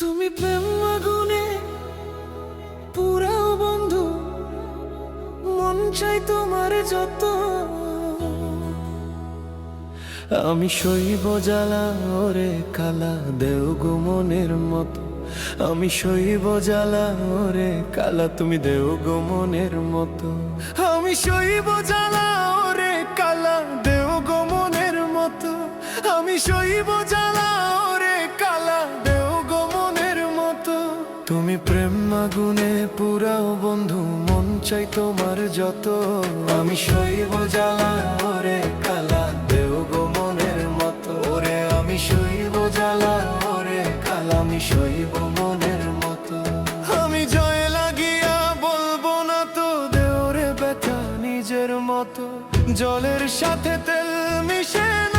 তুমি প্রেম আগুনে পুরাও বন্ধু। মন চাই তোমার যত। আমি শৈব জ্বালা ওরে কালা, দেও গো মনের মতো। আমি শৈব জ্বালা ওরে কালা, তুমি দেও গো মনের মতো। আমি শৈব জ্বালা ওরে কালা, দেও গো মনের মতো। আমি শৈব জ্বালা তুমি প্রেম আগুনে পুরাও বন্ধু, মন চাই তোমার যত। আমি শৈব জ্বালা, ওরে কালা, দেও গো মনের মতো। ওরে আমি শৈব জ্বালা, ওরে কালা, আমি শৈব মনের মতো। আমি জয় লাগিয়া বলব না তো দেওরে ব্যথা নিজের মতো। জলের সাথে তেল মিশে না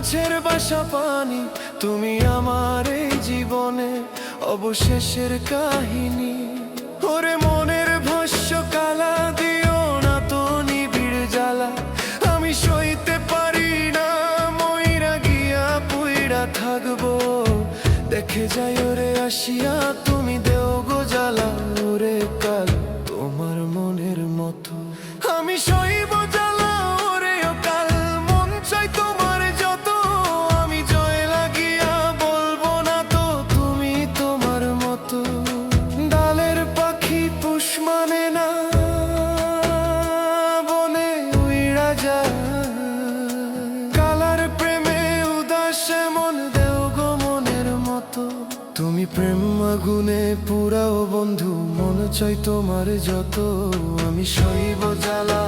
মাছের বাসা পানি, তুমি আমার এই জীবনে অবশেষের কাহিনী। ওরে মনের ভস্য কালা দিও না তো নিবিড় জ্বালা, আমি সইতে পারি না ময়রা গিয়া পুইরা থাকব। দেখে যাই ওরে আসিয়া, তুমি দেও আগুনে পুরাও বন্ধু মন চাই তোমার যত। আমি সইব জ্বালা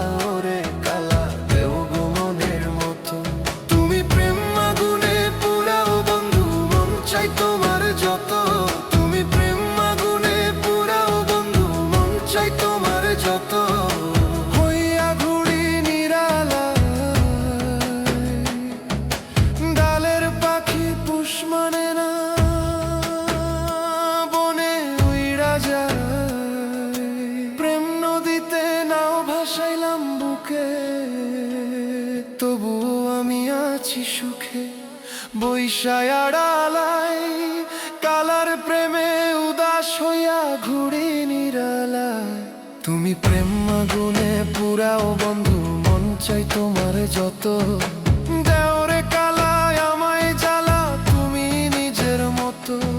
তবু আমি আছি সুখে বৈশায়ালাই কালার প্রেমে উদাস হইয়া ঘুরে নিরালায়। তুমি প্রেম মাগুনে পুরাও বন্ধু, মন চাই তোমার যত। দেওরে কালায় আমায় জ্বালা, তুমি নিজের মতো।